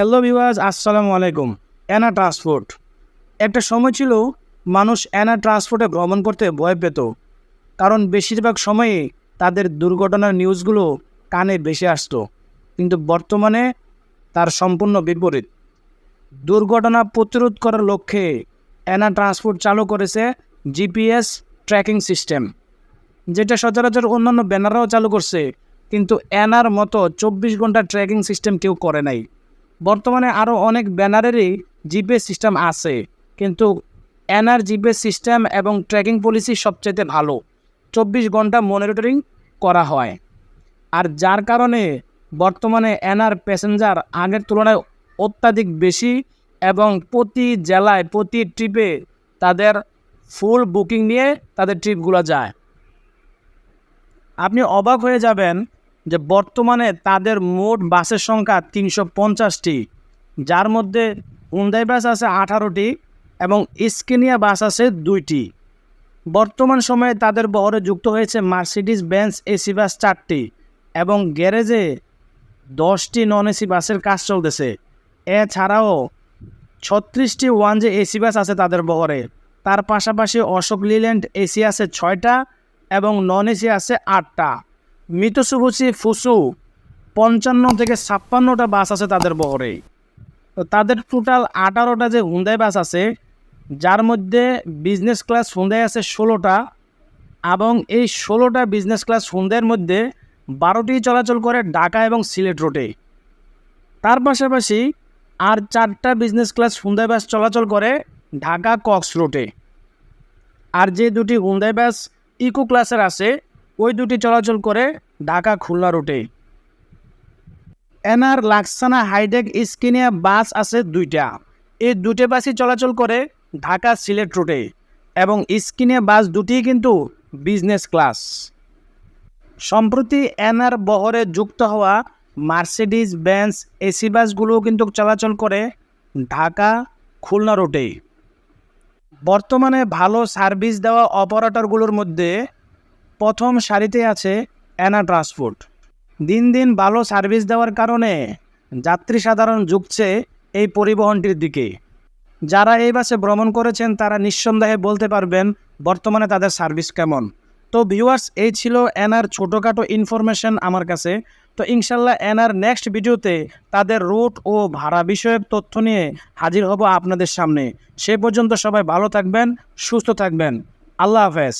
Hello viewers আসসালামু আলাইকুম। Ena transport. একটা সময় ছিল মানুষ অ্যানা ট্রান্সপোর্টে ভ্রমণ করতে ভয় পেত, কারণ বেশিরভাগ সময়ে তাদের দুর্ঘটনার নিউজগুলো কানে বেশি আসতো, কিন্তু বর্তমানে তার সম্পূর্ণ বিপরীত। দুর্ঘটনা প্রতিরোধ করার লক্ষ্যে অ্যানা ট্রান্সপোর্ট চালু করেছে জিপিএস ট্র্যাকিং সিস্টেম, যেটা সচরাচর অন্যান্য ব্যানাররাও চালু করছে, কিন্তু অ্যানার মতো চব্বিশ ঘণ্টা ট্র্যাকিং সিস্টেম কেউ করে নাই। বর্তমানে আরও অনেক ব্যানারেরই জিপিএস সিস্টেম আছে, কিন্তু অ্যানার জিপিএস সিস্টেম এবং ট্র্যাকিং পলিসি সবচেয়ে ভালো। চব্বিশ ঘণ্টা মনিটরিং করা হয়। আর যার কারণে বর্তমানে অ্যানার প্যাসেঞ্জার আগের তুলনায় অত্যাধিক বেশি এবং প্রতি জেলায়, প্রতি ট্রিপে তাদের ফুল বুকিং নিয়ে তাদের ট্রিপগুলো যায়। আপনি অবাক হয়ে যাবেন যে বর্তমানে তাদের মোট বাসের সংখ্যা তিনশো পঞ্চাশটি, যার মধ্যে হুন্দাই বাস আছে আঠারোটি এবং স্কেনিয়া বাস আছে দুইটি। বর্তমান সময়ে তাদের বহরে যুক্ত হয়েছে মার্সিডিস বেঞ্চ এসি বাস চারটি এবং গ্যারেজে দশটি নন এসি বাসের কাজ চলতেছে। এছাড়াও ছত্রিশটি ওয়ান যে এসি বাস আছে তাদের বহরে। তার পাশাপাশি অশোক লিল্যান্ড এসি আছে ছয়টা এবং নন এসি আছে আটটা। মিতসুবুচি ফুসু পঞ্চান্ন থেকে ছাপ্পান্নটা বাস আছে তাদের বহরে। তো তাদের টোটাল আঠারোটা যে হুন্দাই বাস আছে, যার মধ্যে বিজনেস ক্লাস হুন্দাই আছে ষোলোটা এবং এই ষোলোটা বিজনেস ক্লাস হুন্দাইয়ের মধ্যে বারোটি চলাচল করে ঢাকা এবং সিলেট রোডে তার পাশাপাশি আর চারটা বিজনেস ক্লাস হুন্দাই বাস চলাচল করে ঢাকা কক্স রোডে আর যে দুটি হুন্দাই বাস ইকো ক্লাসের আছে ওই দুটি চলাচল করে ঢাকা খুলনা রুটে। এনার লাক্সানা হাইডেক স্কিনিয়া বাস আছে দুইটা। এই দুটো বাসই চলাচল করে ঢাকা সিলেট রুটে এবং স্কিনিয়া বাস দুটি কিন্তু বিজনেস ক্লাস। সম্প্রতি এনার বহরে যুক্ত হওয়া মার্সিডিজ বেঞ্চ এসি বাসগুলোও কিন্তু চলাচল করে ঢাকা খুলনা রুটে। বর্তমানে ভালো সার্ভিস দেওয়া অপারেটরগুলোর মধ্যে প্রথম সারিতে আছে অ্যানা ট্রান্সপোর্ট দিন দিন ভালো সার্ভিস দেওয়ার কারণে যাত্রী সাধারণ ঝুঁকছে এই পরিবহনটির দিকে। যারা এই বাসে ভ্রমণ করেছেন, তারা নিঃসন্দেহে বলতে পারবেন বর্তমানে তাদের সার্ভিস কেমন। তো ভিউয়ার্স, এই ছিল এনার ছোটোখাটো ইনফরমেশন আমার কাছে। তো ইনশাল্লাহ এনার নেক্সট ভিডিওতে তাদের রুট ও ভাড়া বিষয়ক তথ্য নিয়ে হাজির হব আপনাদের সামনে। সে পর্যন্ত সবাই ভালো থাকবেন, সুস্থ থাকবেন। আল্লাহ হাফেজ।